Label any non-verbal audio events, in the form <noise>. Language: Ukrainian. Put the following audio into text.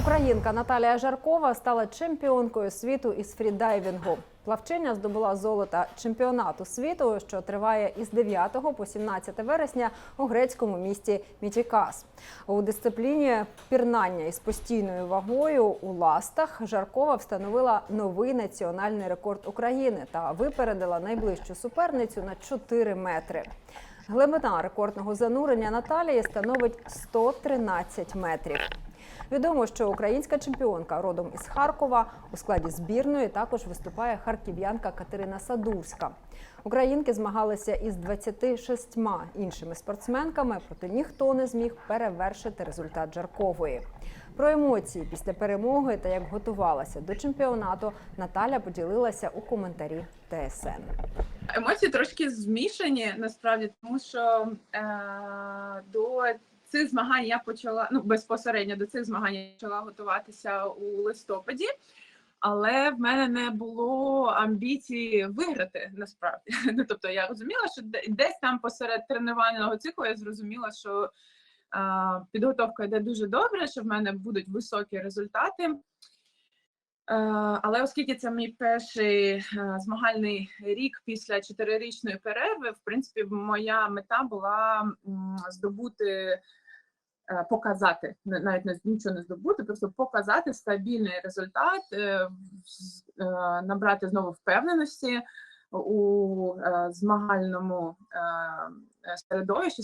Українка Наталія Жаркова стала чемпіонкою світу із фрідайвінгу. Плавчиня здобула золото чемпіонату світу, що триває із 9 по 17 вересня у грецькому місті Мітікас. У дисципліні пірнання із постійною вагою у ластах Жаркова встановила новий національний рекорд України та випередила найближчу суперницю на 4 метри. Глибина рекордного занурення Наталії становить 113 метрів. Відомо, що українська чемпіонка родом із Харкова у складі збірної також виступає харків'янка Катерина Садурська. Українки змагалися із 26 іншими спортсменками, проте ніхто не зміг перевершити результат Жаркової. Про емоції після перемоги та як готувалася до чемпіонату Наталя поділилася у коментарі ТСН. Емоції трошки змішані насправді, тому що е, до цих змагань я почала ну безпосередньо до цих змагань я почала готуватися у листопаді, але в мене не було амбіції виграти насправді. <laughs> Ну тобто я розуміла, що де- десь там посеред тренувального циклу я зрозуміла, що а, підготовка йде дуже добре, що в мене будуть високі результати. Е, Але оскільки це мій перший е, змагальний рік після чотирирічної перерви, в принципі, моя мета була здобути, е, показати, навіть не нічого не здобути, просто показати стабільний результат, набрати знову впевненості у змагальному середовищі,